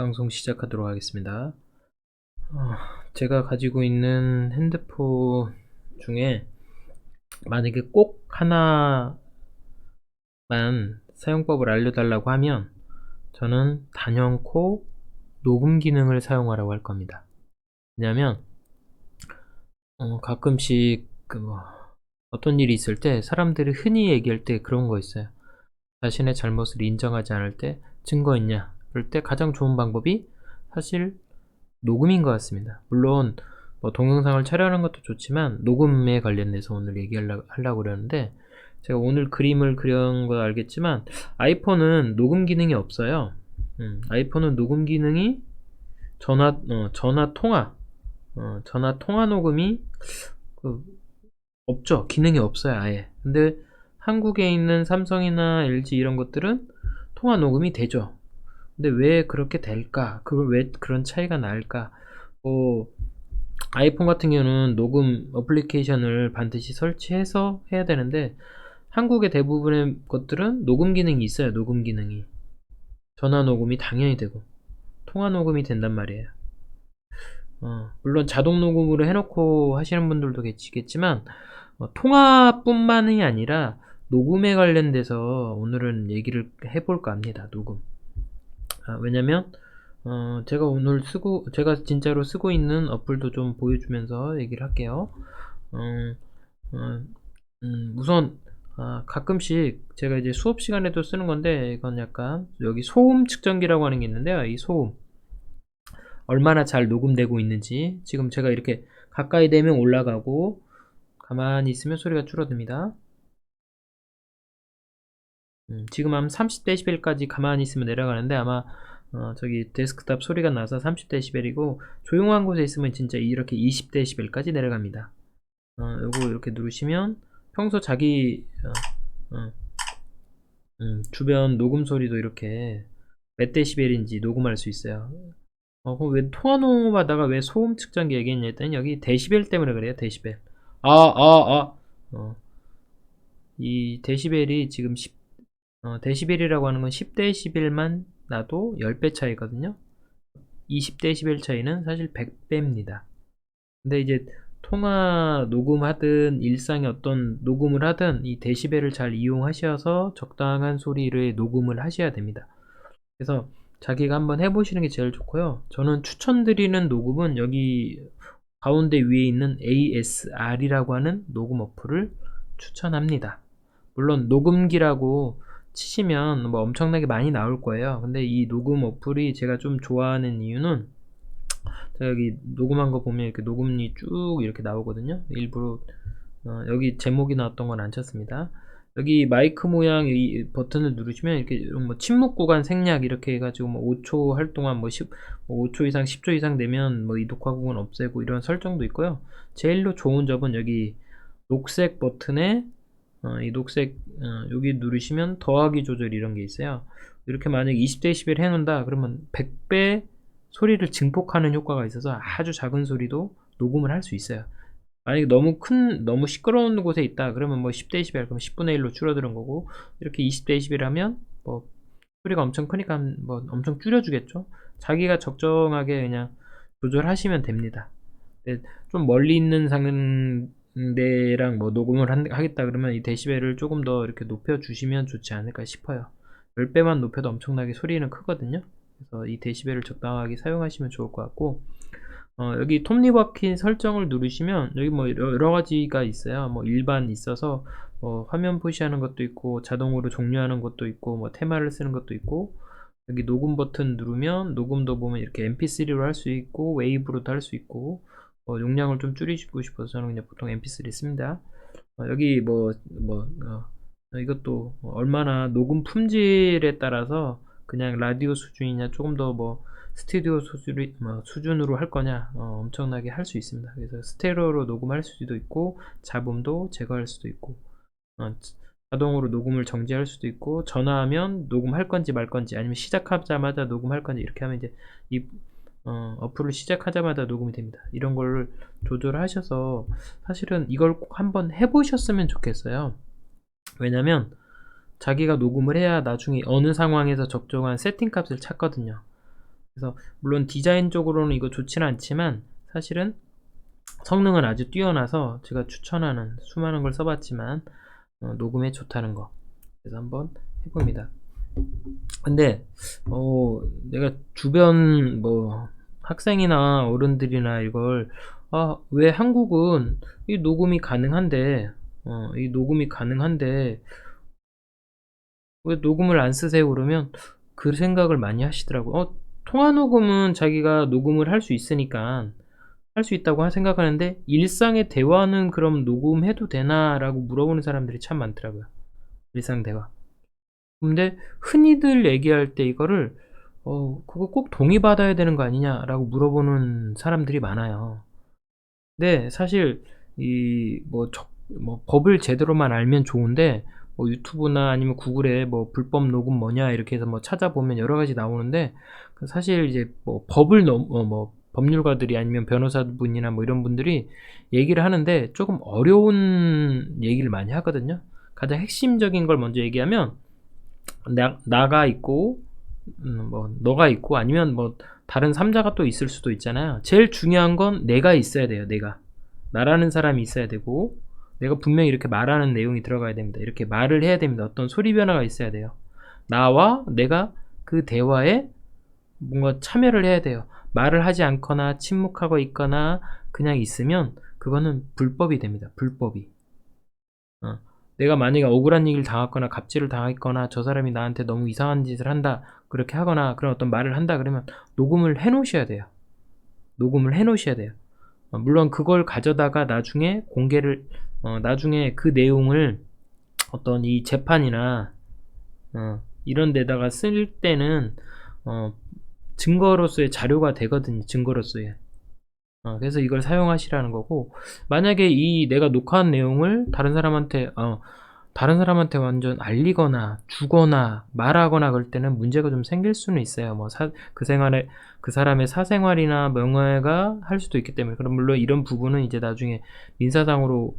방송 시작하도록 하겠습니다. 어, 제가 가지고 있는 핸드폰 중에 만약에 꼭 하나만 사용법을 알려달라고 하면 저는 단연코 녹음 기능을 사용하라고 할 겁니다. 왜냐하면 어, 가끔씩 그 뭐 어떤 일이 있을 때 사람들이 흔히 얘기할 때 그런 거 있어요. 자신의 잘못을 인정하지 않을 때 증거 있냐? 그럴 때 가장 좋은 방법이 사실 녹음인 것 같습니다. 물론 뭐 동영상을 촬영하는 것도 좋지만 녹음에 관련돼서 오늘 얘기하려고 하려고 그러는데 제가 오늘 그림을 그린 거 알겠지만 아이폰은 녹음 기능이 없어요. 음, 아이폰은 녹음 기능이 전화 어, 전화 통화 어, 전화 통화 녹음이 그, 없죠. 기능이 없어요, 아예. 근데 한국에 있는 삼성이나 LG 이런 것들은 통화 녹음이 되죠. 근데 왜 그렇게 될까? 그걸 왜 그런 차이가 날까? 뭐 아이폰 같은 경우는 녹음 어플리케이션을 반드시 설치해서 해야 되는데 한국의 대부분의 것들은 녹음 기능이 있어요. 녹음 기능이 전화 녹음이 당연히 되고 통화 녹음이 된단 말이에요. 어, 물론 자동 녹음으로 해놓고 하시는 분들도 계시겠지만 어, 통화뿐만이 아니라 녹음에 관련돼서 오늘은 얘기를 해볼까 합니다. 녹음. 아, 왜냐면 어, 제가 오늘 쓰고 제가 진짜로 쓰고 있는 어플도 좀 보여주면서 얘기를 할게요. 어, 어, 음, 우선 아, 가끔씩 제가 이제 수업 시간에도 쓰는 건데 이건 약간 여기 소음 측정기라고 하는 게 있는데요. 이 소음 얼마나 잘 녹음되고 있는지 지금 제가 이렇게 가까이 되면 올라가고 가만히 있으면 소리가 줄어듭니다. 음, 지금 한 30dB까지 가만히 있으면 내려가는데 아마 어, 저기 데스크탑 소리가 나서 30dB이고 조용한 곳에 있으면 진짜 이렇게 20dB까지 내려갑니다. 어, 요거 이렇게 누르시면 평소 자기 어, 어, 음, 주변 녹음 소리도 이렇게 몇 데시벨인지 녹음할 수 있어요. 어, 그럼 왜 통화 녹음하다가 왜 소음 측정기 얘기했냐 했더니 여기 데시벨 때문에 그래요. 데시벨. 아, 아, 아. 어. 이 데시벨이 지금 10, 어, 데시벨이라고 하는 건 10데시벨만 나도 10배 차이거든요. 20데시벨 차이는 사실 100배입니다. 근데 이제 통화 녹음하든 일상의 어떤 녹음을 하든 이 데시벨을 잘 이용하셔서 적당한 소리를 녹음을 하셔야 됩니다. 그래서 자기가 한번 해보시는 게 제일 좋고요. 저는 추천드리는 녹음은 여기 가운데 위에 있는 ASR이라고 하는 녹음 어플을 추천합니다. 물론 녹음기라고 치시면 뭐 엄청나게 많이 나올 거예요. 근데 이 녹음 어플이 제가 좀 좋아하는 이유는 여기 녹음한 거 보면 이렇게 녹음이 쭉 이렇게 나오거든요. 일부러 어, 여기 제목이 나왔던 건 안 쳤습니다. 여기 마이크 모양 이 버튼을 누르시면 이렇게 뭐 침묵 구간 생략 이렇게 해가지고 뭐 5초 할 동안 뭐, 10, 뭐 5초 이상 10초 이상 되면 뭐이 녹화 구간 없애고 이런 설정도 있고요. 제일로 좋은 점은 여기 녹색 버튼에 어, 이 녹색 어, 여기 누르시면 더하기 조절 이런 게 있어요. 이렇게 만약 20dB 해놓는다 그러면 100배 소리를 증폭하는 효과가 있어서 아주 작은 소리도 녹음을 할 수 있어요. 만약에 너무 큰, 너무 시끄러운 곳에 있다. 그러면 뭐 10dB, 그럼 10분의 1로 줄어드는 거고, 이렇게 20dB 하면 뭐 소리가 엄청 크니까 뭐 엄청 줄여주겠죠. 자기가 적정하게 그냥 조절하시면 됩니다. 좀 멀리 있는 상 대랑 뭐 녹음을 하겠다 그러면 이 데시벨을 조금 더 이렇게 높여 주시면 좋지 않을까 싶어요. 10배만 높여도 엄청나게 소리는 크거든요. 그래서 이 데시벨을 적당하게 사용하시면 좋을 것 같고, 어, 여기 톱니바퀴 설정을 누르시면 여기 뭐 여러 가지가 있어요. 뭐 일반 있어서 뭐 화면 표시하는 것도 있고 자동으로 종료하는 것도 있고 뭐 테마를 쓰는 것도 있고 여기 녹음 버튼 누르면 녹음도 보면 이렇게 mp3로 할 수 있고 웨이브로도 할 수 있고 어, 용량을 좀 줄이고 싶어서 저는 그냥 보통 mp3 씁니다. 어, 여기 뭐뭐 어, 이것도 얼마나 녹음 품질에 따라서 그냥 라디오 수준이냐 조금 더 뭐 스튜디오 수준이, 뭐 수준으로 할 거냐 어, 엄청나게 할 수 있습니다. 그래서 스테레오로 녹음할 수도 있고 잡음도 제거할 수도 있고 어, 자동으로 녹음을 정지할 수도 있고 전화하면 녹음할 건지 말 건지 아니면 시작하자마자 녹음할 건지 이렇게 하면 이제 이 어, 어플을 시작하자마자 녹음이 됩니다. 이런 걸 조절하셔서 사실은 이걸 꼭 한번 해보셨으면 좋겠어요. 왜냐면 자기가 녹음을 해야 나중에 어느 상황에서 적정한 세팅 값을 찾거든요. 그래서 물론 디자인적으로는 이거 좋지는 않지만 사실은 성능은 아주 뛰어나서 제가 추천하는 수많은 걸 써봤지만 어, 녹음에 좋다는 거 그래서 한번 해봅니다 근데 어, 내가 주변 뭐 학생이나 어른들이나 이걸 아, 왜 한국은 이 녹음이 가능한데 어, 이 녹음이 가능한데 왜 녹음을 안 쓰세요? 그러면 그 생각을 많이 하시더라고 어, 통화 녹음은 자기가 녹음을 할 수 있으니까 할 수 있다고 생각하는데 일상의 대화는 그럼 녹음해도 되나 라고 물어보는 사람들이 참 많더라고요. 일상 대화. 근데 흔히들 얘기할 때 이거를 어 그거 꼭 동의받아야 되는 거 아니냐라고 물어보는 사람들이 많아요. 근데 사실 이뭐 뭐 법을 제대로만 알면 좋은데 뭐 유튜브나 아니면 구글에 뭐 불법 녹음 뭐냐 이렇게 해서 뭐 찾아보면 여러 가지 나오는데 그 사실 이제 뭐 법을 넘, 어, 뭐 법률가들이 아니면 변호사분이나 뭐 이런 분들이 얘기를 하는데 조금 어려운 얘기를 많이 하거든요. 가장 핵심적인 걸 먼저 얘기하면 나, 나가 있고 음, 뭐 너가 있고 아니면 뭐 다른 삼자가 또 있을 수도 있잖아요. 제일 중요한 건 내가 있어야 돼요. 내가 나라는 사람이 있어야 되고 내가 분명히 이렇게 말하는 내용이 들어가야 됩니다. 이렇게 말을 해야 됩니다. 어떤 소리 변화가 있어야 돼요. 나와 내가 그 대화에 뭔가 참여를 해야 돼요. 말을 하지 않거나 침묵하고 있거나 그냥 있으면 그거는 불법이 됩니다. 불법이. 어. 내가 만약에 억울한 얘기를 당했거나 갑질을 당했거나 저 사람이 나한테 너무 이상한 짓을 한다 그렇게 하거나 그런 어떤 말을 한다 그러면 녹음을 해 놓으셔야 돼요. 녹음을 해 놓으셔야 돼요. 어, 물론 그걸 가져다가 나중에 공개를 어, 나중에 그 내용을 어떤 이 재판이나 어, 이런 데다가 쓸 때는 어, 증거로서의 자료가 되거든요 증거로서의. 어, 그래서 이걸 사용하시라는 거고 만약에 이 내가 녹화한 내용을 다른 사람한테 어, 다른 사람한테 완전 알리거나 주거나 말하거나 그럴 때는 문제가 좀 생길 수는 있어요. 뭐 그 생활에 그 사람의 사생활이나 명예가 할 수도 있기 때문에 그럼 물론 이런 부분은 이제 나중에 민사상으로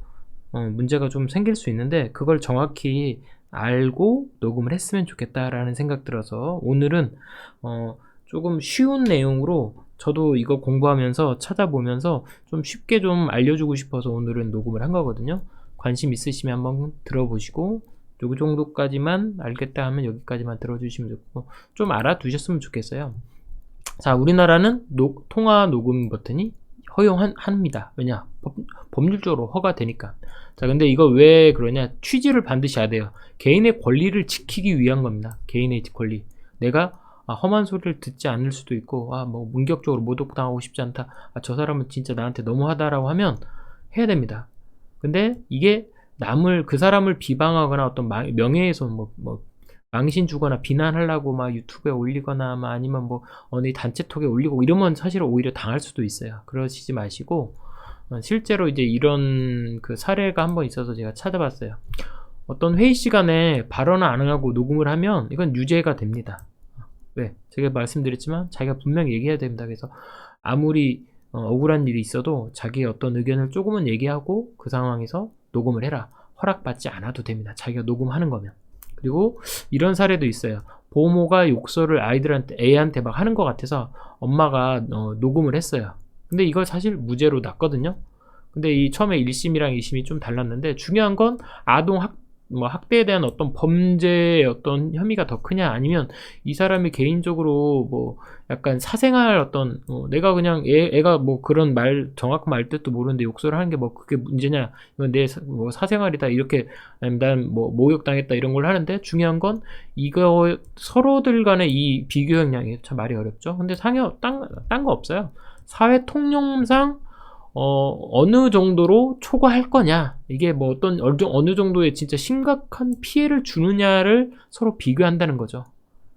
어, 문제가 좀 생길 수 있는데 그걸 정확히 알고 녹음을 했으면 좋겠다라는 생각 들어서 오늘은 어, 조금 쉬운 내용으로 저도 이거 공부하면서 찾아보면서 좀 쉽게 좀 알려주고 싶어서 오늘은 녹음을 한 거거든요. 관심 있으시면 한번 들어보시고 요 정도까지만 알겠다 하면 여기까지만 들어주시면 좋고 좀 알아두셨으면 좋겠어요. 자, 우리나라는 노, 통화 녹음 버튼이 허용합니다. 왜냐? 법, 법률적으로 허가되니까. 자, 근데 이거 왜 그러냐? 취지를 반드시 해야 돼요. 개인의 권리를 지키기 위한 겁니다. 개인의 권리. 내가 아, 험한 소리를 듣지 않을 수도 있고 아, 뭐 문격적으로 모독당하고 싶지 않다. 아, 저 사람은 진짜 나한테 너무하다라고 하면 해야 됩니다. 근데 이게 남을 그 사람을 비방하거나 어떤 명예훼손 뭐, 뭐 망신 주거나 비난하려고 막 유튜브에 올리거나 막 아니면 뭐 어느 단체톡에 올리고 이러면 사실 오히려 당할 수도 있어요. 그러시지 마시고 어, 실제로 이제 이런 그 사례가 한 번 있어서 제가 찾아봤어요. 어떤 회의 시간에 발언을 안 하고 녹음을 하면 이건 유죄가 됩니다. 왜? 제가 말씀드렸지만 자기가 분명히 얘기해야 됩니다. 그래서 아무리 어, 억울한 일이 있어도 자기의 어떤 의견을 조금은 얘기하고 그 상황에서 녹음을 해라. 허락받지 않아도 됩니다. 자기가 녹음하는 거면. 그리고 이런 사례도 있어요. 보모가 욕설을 아이들한테 애한테 막 하는 것 같아서 엄마가 어, 녹음을 했어요. 근데 이걸 사실 무죄로 났거든요. 근데 이 처음에 1심이랑 2심이 좀 달랐는데 중요한 건 아동 학, 뭐 학대에 대한 어떤 범죄의 어떤 혐의가 더 크냐? 아니면 이 사람이 개인적으로 뭐 약간 사생활 어떤 어 내가 그냥 애, 애가 뭐 그런 말 정확한 말 뜻도 모르는데 욕설을 하는 게 뭐 그게 문제냐? 이건 내 뭐 사생활이다. 이렇게 난뭐 모욕당했다. 이런 걸 하는데 중요한 건 이거 서로들 간의 이 비교 역량이 참 말이 어렵죠. 근데 상여 딴거 없어요. 사회 통념상 어, 어느 정도로 초과할 거냐 이게 뭐 어떤 어느 정도의 진짜 심각한 피해를 주느냐를 서로 비교한다는 거죠.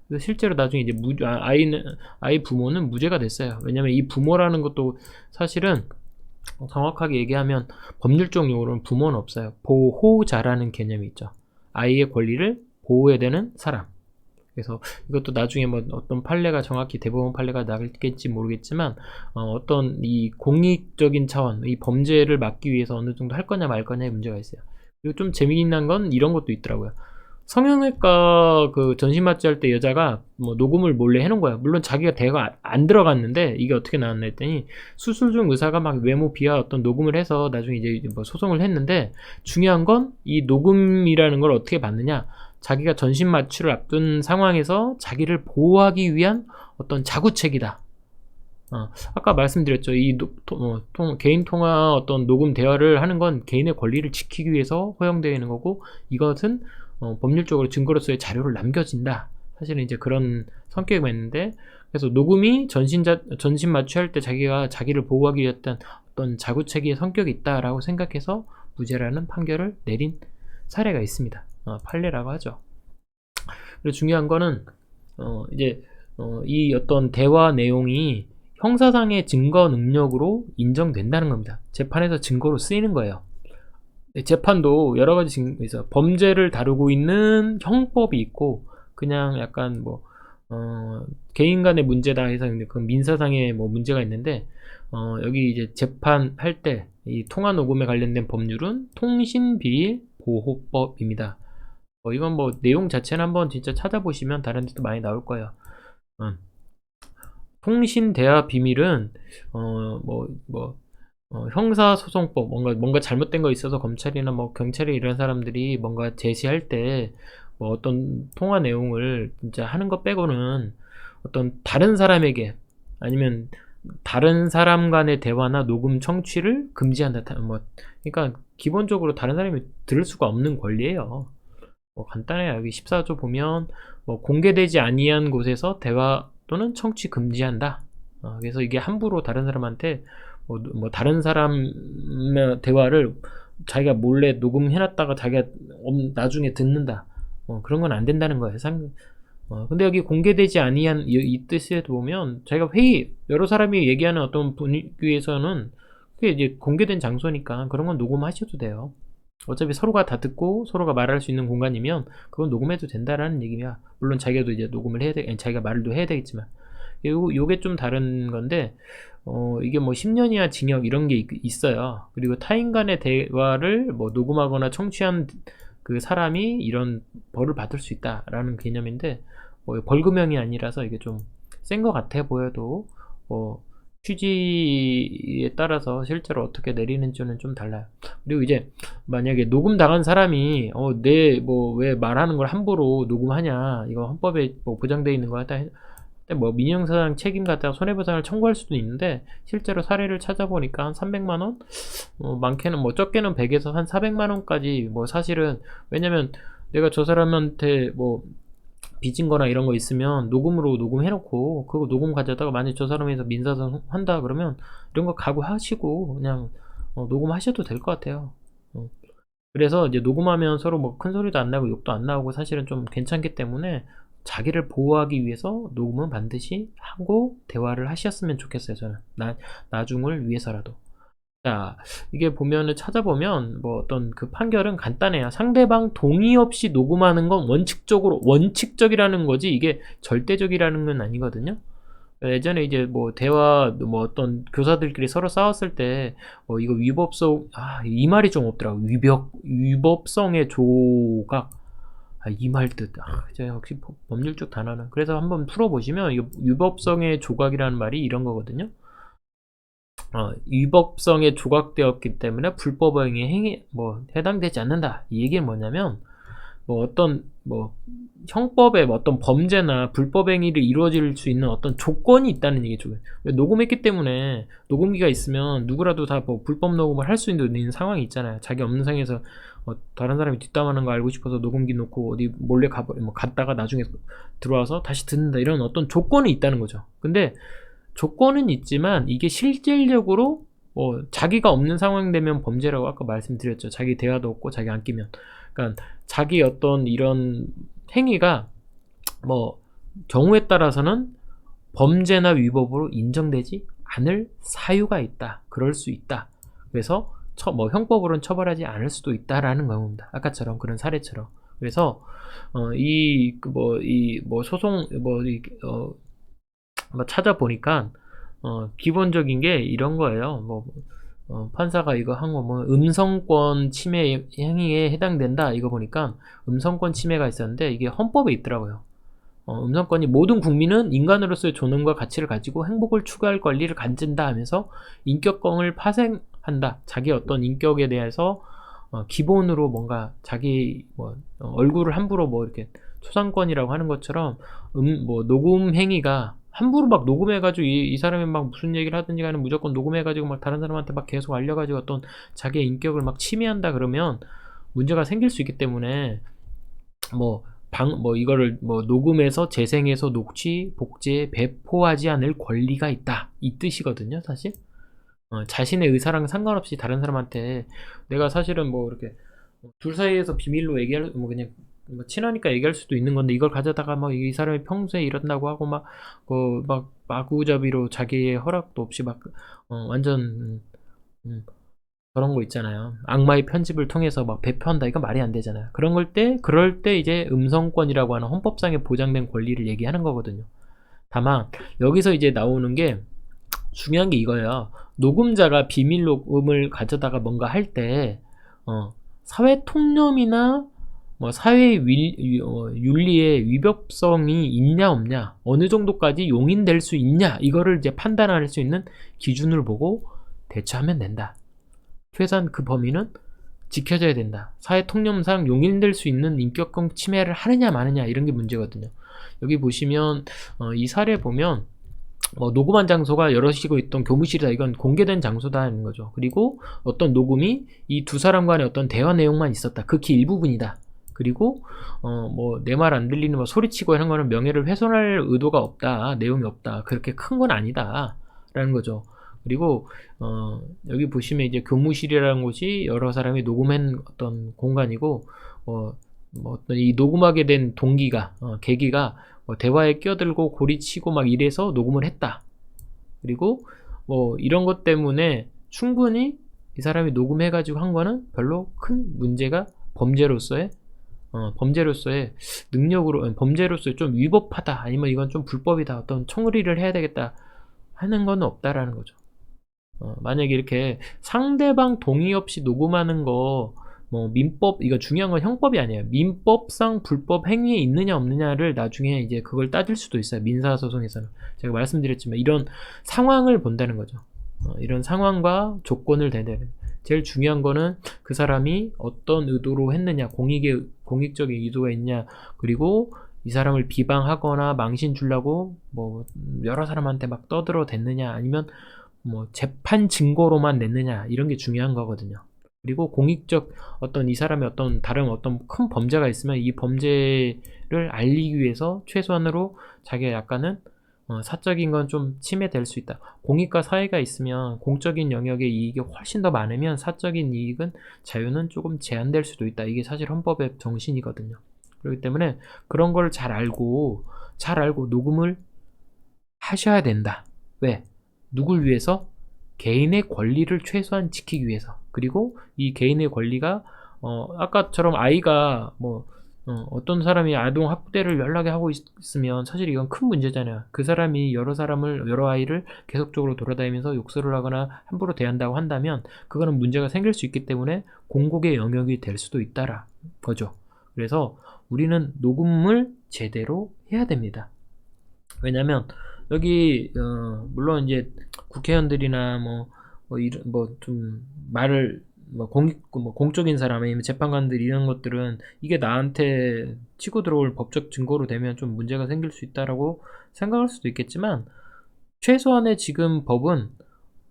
그래서 실제로 나중에 이제 무, 아, 아이는 아이 부모는 무죄가 됐어요. 왜냐하면 이 부모라는 것도 사실은 정확하게 얘기하면 법률적 용어로는 부모는 없어요. 보호자라는 개념이 있죠. 아이의 권리를 보호해야 되는 사람. 그래서 이것도 나중에 뭐 어떤 판례가 정확히 대법원 판례가 나겠지 모르겠지만 어, 떤이 공익적인 차원, 이 범죄를 막기 위해서 어느 정도 할 거냐 말 거냐의 문제가 있어요. 그리고 좀 재미있는 건 이런 것도 있더라고요. 성형외과 그 전신 마취 할 때 여자가 뭐 녹음을 몰래 해놓은 거야. 물론 자기가 대가 안 들어갔는데 이게 어떻게 나왔나 했더니 수술 중 의사가 막 외모 비하 어떤 녹음을 해서 나중에 이제 뭐 소송을 했는데 중요한 건 이 녹음이라는 걸 어떻게 받느냐. 자기가 전신 마취를 앞둔 상황에서 자기를 보호하기 위한 어떤 자구책이다. 어, 아까 말씀드렸죠. 이 노- 토- 어, 통- 개인 통화 어떤 녹음 대화를 하는 건 개인의 권리를 지키기 위해서 허용되어 있는 거고 이것은 어, 법률적으로 증거로서의 자료를 남겨진다. 사실은 이제 그런 성격이 있는데 그래서 녹음이 전신자 전신 마취할 때 자기가 자기를 보호하기 위한 어떤 자구책의 성격이 있다라고 생각해서 무죄라는 판결을 내린 사례가 있습니다. 어, 판례라고 하죠. 그리고 중요한 거는 어, 이제 어, 이 어떤 대화 내용이 형사상의 증거 능력으로 인정된다는 겁니다. 재판에서 증거로 쓰이는 거예요. 네, 재판도 여러 가지 증거 있어요. 범죄를 다루고 있는 형법이 있고 그냥 약간 뭐 어, 개인 간의 문제다 해서 그 민사상의 뭐 문제가 있는데 어, 여기 이제 재판할 때 이 통화 녹음에 관련된 법률은 통신비밀보호법입니다. 어, 이건 뭐 내용 자체는 한번 진짜 찾아보시면 다른 데도 많이 나올 거예요. 음. 통신 대화 비밀은 어 뭐뭐 형사 소송법 뭔가 뭔가 잘못된 거 있어서 검찰이나 뭐 경찰이 이런 사람들이 뭔가 제시할 때 뭐 어떤 통화 내용을 진짜 하는 것 빼고는 어떤 다른 사람에게 아니면 다른 사람 간의 대화나 녹음 청취를 금지한다. 다- 뭐 그러니까 기본적으로 다른 사람이 들을 수가 없는 권리예요. 뭐 간단해요. 여기 14조 보면 뭐 공개되지 아니한 곳에서 대화 또는 청취 금지한다. 어, 그래서 이게 함부로 다른 사람한테 뭐, 뭐 다른 사람의 대화를 자기가 몰래 녹음해놨다가 자기가 엄- 나중에 듣는다. 어, 그런 건 안 된다는 거예요. 상, 어, 근데 여기 공개되지 아니한 이, 이 뜻에도 보면 자기가 회의 여러 사람이 얘기하는 어떤 분위기에서는 그게 이제 공개된 장소니까 그런 건 녹음하셔도 돼요. 어차피 서로가 다 듣고 서로가 말할 수 있는 공간이면 그건 녹음해도 된다라는 얘기야. 물론 자기도 이제 녹음을 해야 돼, 아니, 자기가 말도 해야 되겠지만. 요, 요게 좀 다른 건데, 어, 이게 뭐 10년이나 징역 이런 게 있, 어요 그리고 타인 간의 대화를 뭐 녹음하거나 청취한 그 사람이 이런 벌을 받을 수 있다라는 개념인데, 뭐 벌금형이 아니라서 이게 좀 센 것 같아 보여도, 뭐, 취지에 따라서 실제로 어떻게 내리는지는 좀 달라요. 그리고 이제 만약에 녹음 당한 사람이 어, 내 뭐 왜 말하는 걸 함부로 녹음하냐 이거 헌법에 뭐 보장되어 있는 거 같다 뭐 민형사상 책임 갖다가 손해배상을 청구할 수도 있는데 실제로 사례를 찾아보니까 한 300만 원 어, 많게는 뭐 적게는 100에서 한 400만 원까지 뭐 사실은 왜냐면 내가 저 사람한테 뭐 빚진 거나 이런 거 있으면 녹음으로 녹음해놓고 그거 녹음 가져다가 만약 저 사람에서 민사상 한다 그러면 이런 거 각오하시고 그냥 어, 녹음하셔도 될 것 같아요. 어. 그래서 이제 녹음하면 서로 뭐 큰 소리도 안 나고 욕도 안 나오고 사실은 좀 괜찮기 때문에 자기를 보호하기 위해서 녹음은 반드시 하고 대화를 하셨으면 좋겠어요. 저는 나, 나중을 위해서라도. 자, 이게 보면은 찾아보면 뭐 어떤 그 판결은 간단해요. 상대방 동의 없이 녹음하는 건 원칙적으로 원칙적이라는 거지 이게 절대적이라는 건 아니거든요. 예전에 이제 뭐 대화 뭐 어떤 교사들끼리 서로 싸웠을 때 어, 이거 위법성 아, 이 말이 좀 없더라고. 위법 위법성의 조각 아, 이말 뜻. 아, 저 역시 법- 법률적 단어는. 그래서 한번 풀어보시면 이거 위법성의 조각이라는 말이 이런 거거든요. 어, 위법성에 조각되었기 때문에 불법행위 행위 뭐 해당되지 않는다. 이 얘기는 뭐냐면 뭐 어떤 뭐 형법에 뭐 어떤 범죄나 불법 행위를 이루어질 수 있는 어떤 조건이 있다는 얘기죠. 녹음했기 때문에 녹음기가 있으면 누구라도 다 뭐 불법 녹음을 할 수 있는 상황이 있잖아요. 자기 없는 상에서 어, 다른 사람이 뒷담하는 거 알고 싶어서 녹음기 놓고 어디 몰래 가, 뭐 갔다가 나중에 들어와서 다시 듣는다 이런 어떤 조건이 있다는 거죠. 근데 조건은 있지만 이게 실질적으로 뭐 자기가 없는 상황 되면 범죄라고 아까 말씀드렸죠. 자기 대화도 없고 자기 안 끼면. 그러니까 자기 어떤 이런 행위가 뭐 경우에 따라서는 범죄나 위법으로 인정되지 않을 사유가 있다. 그럴 수 있다. 그래서 처, 뭐 형법으로는 처벌하지 않을 수도 있다라는 겁니다. 아까처럼 그런 사례처럼. 그래서 어, 이뭐 이뭐 소송 뭐, 이, 어, 뭐 찾아보니까 어, 기본적인 게 이런 거예요. 뭐 어, 판사가 이거 한거뭐 음성권 침해 행위에 해당된다 이거 보니까 음성권 침해가 있었는데 이게 헌법에 있더라고요. 어, 음성권이 모든 국민은 인간으로서의 존엄과 가치를 가지고 행복을 추구할 권리를 가진다 하면서 인격권을 파생한다. 자기 어떤 인격에 대해서 어, 기본으로 뭔가 자기 뭐 어, 얼굴을 함부로 뭐 이렇게 초상권이라고 하는 것처럼 음 뭐 녹음 행위가 함부로 막 녹음해가지고 이, 이 사람이 막 무슨 얘기를 하든지 간에 무조건 녹음해가지고 막 다른 사람한테 막 계속 알려가지고 어떤 자기의 인격을 막 침해한다 그러면 문제가 생길 수 있기 때문에 뭐 방, 뭐 이거를 뭐 녹음해서 재생해서 녹취, 복제, 배포하지 않을 권리가 있다. 이 뜻이거든요, 사실. 어, 자신의 의사랑 상관없이 다른 사람한테 내가 사실은 뭐 이렇게 둘 사이에서 비밀로 얘기할 뭐 그냥 뭐 친하니까 얘기할 수도 있는 건데 이걸 가져다가 막 이 사람이 평소에 이런다고 하고 막 그막 마구잡이로 자기의 허락도 없이 막 어, 완전 음, 음, 그런 거 있잖아요. 악마의 편집을 통해서 막 배포한다. 이건 말이 안 되잖아요. 그런 걸 때, 그럴 때 이제 음성권이라고 하는 헌법상에 보장된 권리를 얘기하는 거거든요. 다만, 여기서 이제 나오는 게 중요한 게 이거예요. 녹음자가 비밀 녹음을 가져다가 뭔가 할 때, 어, 사회 통념이나 뭐 사회 위, 어, 윤리의 위법성이 있냐 없냐, 어느 정도까지 용인될 수 있냐, 이거를 이제 판단할 수 있는 기준을 보고 대처하면 된다. 최소한 그 범위는 지켜져야 된다. 사회 통념상 용인될 수 있는 인격권 침해를 하느냐 마느냐 이런 게 문제거든요. 여기 보시면 어, 이 사례 보면 뭐 녹음한 장소가 여럿이고 있던 교무실이다. 이건 공개된 장소다는 거죠. 그리고 어떤 녹음이 이 두 사람 간의 어떤 대화 내용만 있었다. 극히 일부분이다. 그리고 어 뭐 내 말 안 들리는 뭐 소리치고 하는 거는 명예를 훼손할 의도가 없다. 내용이 없다. 그렇게 큰 건 아니다. 라는 거죠. 그리고 어, 여기 보시면 이제 교무실이라는 곳이 여러 사람이 녹음한 어떤 공간이고 어, 뭐 어떤 이 녹음하게 된 동기가 어, 계기가 뭐 대화에 끼어들고 고리치고 막 이래서 녹음을 했다. 그리고 뭐 이런 것 때문에 충분히 이 사람이 녹음해가지고 한 거는 별로 큰 문제가 범죄로서의 어, 범죄로서의 능력으로 어, 범죄로서의 좀 위법하다 아니면 이건 좀 불법이다 어떤 청구리를 해야 되겠다 하는 건 없다라는 거죠. 어, 만약에 이렇게 상대방 동의 없이 녹음하는 거, 뭐, 민법, 이거 중요한 건 형법이 아니에요. 민법상 불법 행위에 있느냐 없느냐를 나중에 이제 그걸 따질 수도 있어요. 민사 소송에서는. 제가 말씀드렸지만 이런 상황을 본다는 거죠. 어, 이런 상황과 조건을 대대는. 제일 중요한 거는 그 사람이 어떤 의도로 했느냐, 공익의, 공익적인 의도가 있냐, 그리고 이 사람을 비방하거나 망신 주려고 뭐 여러 사람한테 막 떠들어 댔느냐, 아니면 뭐 재판 증거로만 냈느냐. 이런 게 중요한 거거든요. 그리고 공익적 어떤 이 사람의 어떤 다른 어떤 큰 범죄가 있으면 이 범죄를 알리기 위해서 최소한으로 자기가 약간은 어, 사적인 건 좀 침해될 수 있다. 공익과 사회가 있으면 공적인 영역의 이익이 훨씬 더 많으면 사적인 이익은 자유는 조금 제한될 수도 있다. 이게 사실 헌법의 정신이거든요. 그렇기 때문에 그런 걸 잘 알고 잘 알고 녹음을 하셔야 된다. 왜? 누굴 위해서? 개인의 권리를 최소한 지키기 위해서. 그리고 이 개인의 권리가 어, 아까처럼 아이가 뭐 어, 떤 사람이 아동 학대를 연락에 하고 있, 으면 사실 이건 큰 문제잖아요. 그 사람이 여러 사람을 여러 아이를 계속적으로 돌아다니면서 욕설을 하거나 함부로 대한다고 한다면 그거는 문제가 생길 수 있기 때문에 공곡의 영역이 될 수도 있다라 거죠. 그래서 우리는 녹음을 제대로 해야 됩니다. 왜냐하면 여기 어, 물론 이제 국회의원들이나 뭐, 뭐 이런 뭐좀 말을 뭐 공, 뭐 공적인 사람 아니면 재판관들 이런 것들은 이게 나한테 치고 들어올 법적 증거로 되면 좀 문제가 생길 수 있다라고 생각할 수도 있겠지만 최소한의 지금 법은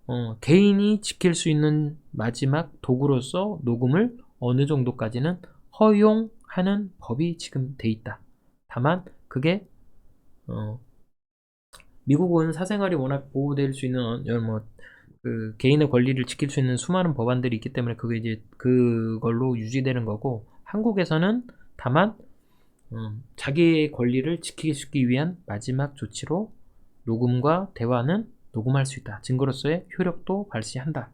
어, 개인이 지킬 수 있는 마지막 도구로서 녹음을 어느 정도까지는 허용하는 법이 지금 돼 있다. 다만 그게 어, 미국은 사생활이 워낙 보호될 수 있는 뭐 그 개인의 권리를 지킬 수 있는 수많은 법안들이 있기 때문에 그게 이제 그걸로 유지되는 거고 한국에서는 다만 음, 자기의 권리를 지키기 위한 마지막 조치로 녹음과 대화는 녹음할 수 있다. 증거로서의 효력도 발휘한다.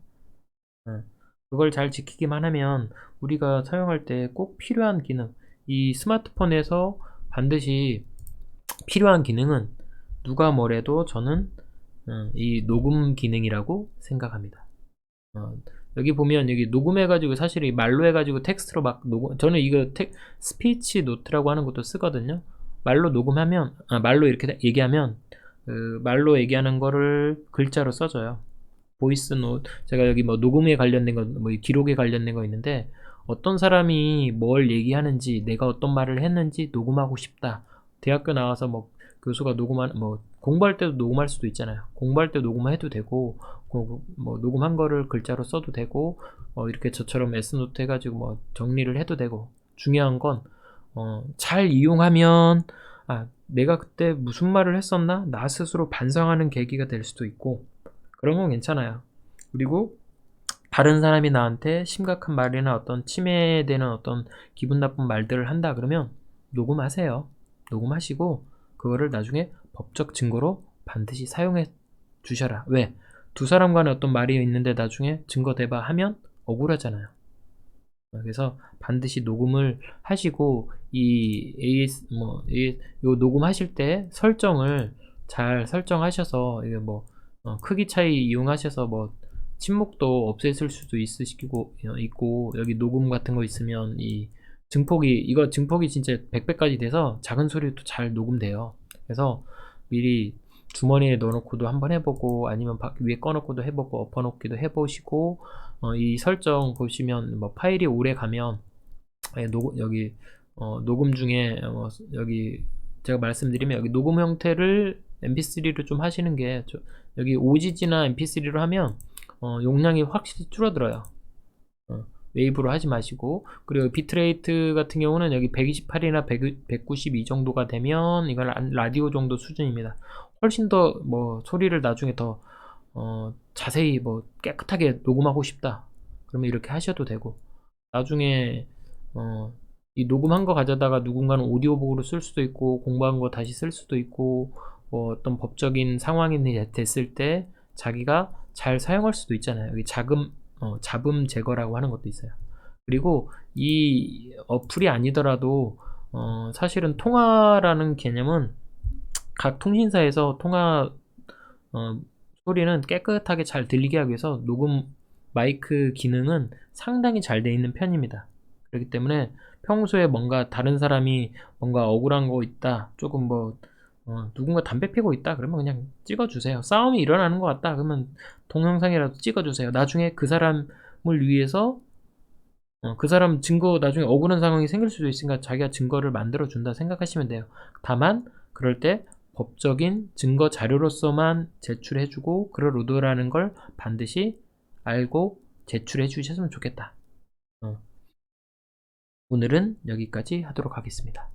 음, 그걸 잘 지키기만 하면 우리가 사용할 때 꼭 필요한 기능, 이 스마트폰에서 반드시 필요한 기능은 누가 뭐래도 저는 어, 이 녹음 기능이라고 생각합니다. 어, 여기 보면 여기 녹음해가지고 사실 이 말로 해가지고 텍스트로 막 녹음 저는 이거 텍 스피치 노트라고 하는 것도 쓰거든요. 말로 녹음하면 아, 말로 이렇게 얘기하면 그 말로 얘기하는 거를 글자로 써줘요. 보이스 노 제가 여기 뭐 녹음에 관련된 거, 뭐 기록에 관련된 거 있는데 어떤 사람이 뭘 얘기하는지 내가 어떤 말을 했는지 녹음하고 싶다. 대학교 나와서 뭐 교수가 녹음한 뭐 공부할 때도 녹음할 수도 있잖아요. 공부할 때 녹음해도 되고 그, 뭐 녹음한 거를 글자로 써도 되고 어, 이렇게 저처럼 S노트 해가지고 뭐 정리를 해도 되고 중요한 건 어, 잘 이용하면 아 내가 그때 무슨 말을 했었나 나 스스로 반성하는 계기가 될 수도 있고 그런 건 괜찮아요. 그리고 다른 사람이 나한테 심각한 말이나 어떤 침해되는 어떤 기분 나쁜 말들을 한다 그러면 녹음하세요. 녹음하시고 그거를 나중에 법적 증거로 반드시 사용해 주셔라. 왜? 두 사람 간에 어떤 말이 있는데 나중에 증거 대바 하면 억울하잖아요. 그래서 반드시 녹음을 하시고 이 AS 뭐 이, 요 녹음하실 때 설정을 잘 설정하셔서 이게 뭐 어, 크기 차이 이용하셔서 뭐 침묵도 없애실 수도 있으시고 어, 있고 여기 녹음 같은 거 있으면 이 증폭이 이거 증폭이 진짜 100배까지 돼서 작은 소리도 잘 녹음돼요. 그래서 미리 주머니에 넣어놓고도 한번 해보고 아니면 밖 위에 꺼놓고도 해보고 엎어놓기도 해보시고 어, 이 설정 보시면 뭐 파일이 오래 가면 예, 녹, 여기 어, 녹음 중에 어, 여기 제가 말씀드리면 여기 녹음 형태를 mp3로 좀 하시는 게 저, 여기 OGG나 mp3로 하면 어, 용량이 확실히 줄어들어요. 어, 웨이브로 하지 마시고 그리고 비트레이트 같은 경우는 여기 128이나 100, 192 정도가 되면 이건 라- 라디오 정도 수준입니다. 훨씬 더 뭐 소리를 나중에 더 어, 자세히 뭐 깨끗하게 녹음하고 싶다. 그러면 이렇게 하셔도 되고 나중에 어, 이 녹음한 거 가져다가 누군가는 오디오북으로 쓸 수도 있고 공부한 거 다시 쓸 수도 있고 뭐 어떤 법적인 상황이 됐을 때 자기가 잘 사용할 수도 있잖아요. 여기 자금 어, 잡음 제거라고 하는 것도 있어요. 그리고 이 어플이 아니더라도 어, 사실은 통화라는 개념은 각 통신사에서 통화 어, 소리는 깨끗하게 잘 들리게 하기 위해서 녹음 마이크 기능은 상당히 잘 돼 있는 편입니다. 그렇기 때문에 평소에 뭔가 다른 사람이 뭔가 억울한 거 있다, 조금 뭐 어, 누군가 담배 피고 있다, 그러면 그냥 찍어주세요. 싸움이 일어나는 것 같다, 그러면 동영상이라도 찍어주세요. 나중에 그 사람을 위해서 어, 그 사람 증거 나중에 억울한 상황이 생길 수도 있으니까 자기가 증거를 만들어 준다 생각하시면 돼요. 다만 그럴 때 법적인 증거 자료로서만 제출해 주고 그럴 의도라는 걸 반드시 알고 제출해 주셨으면 좋겠다. 어. 오늘은 여기까지 하도록 하겠습니다.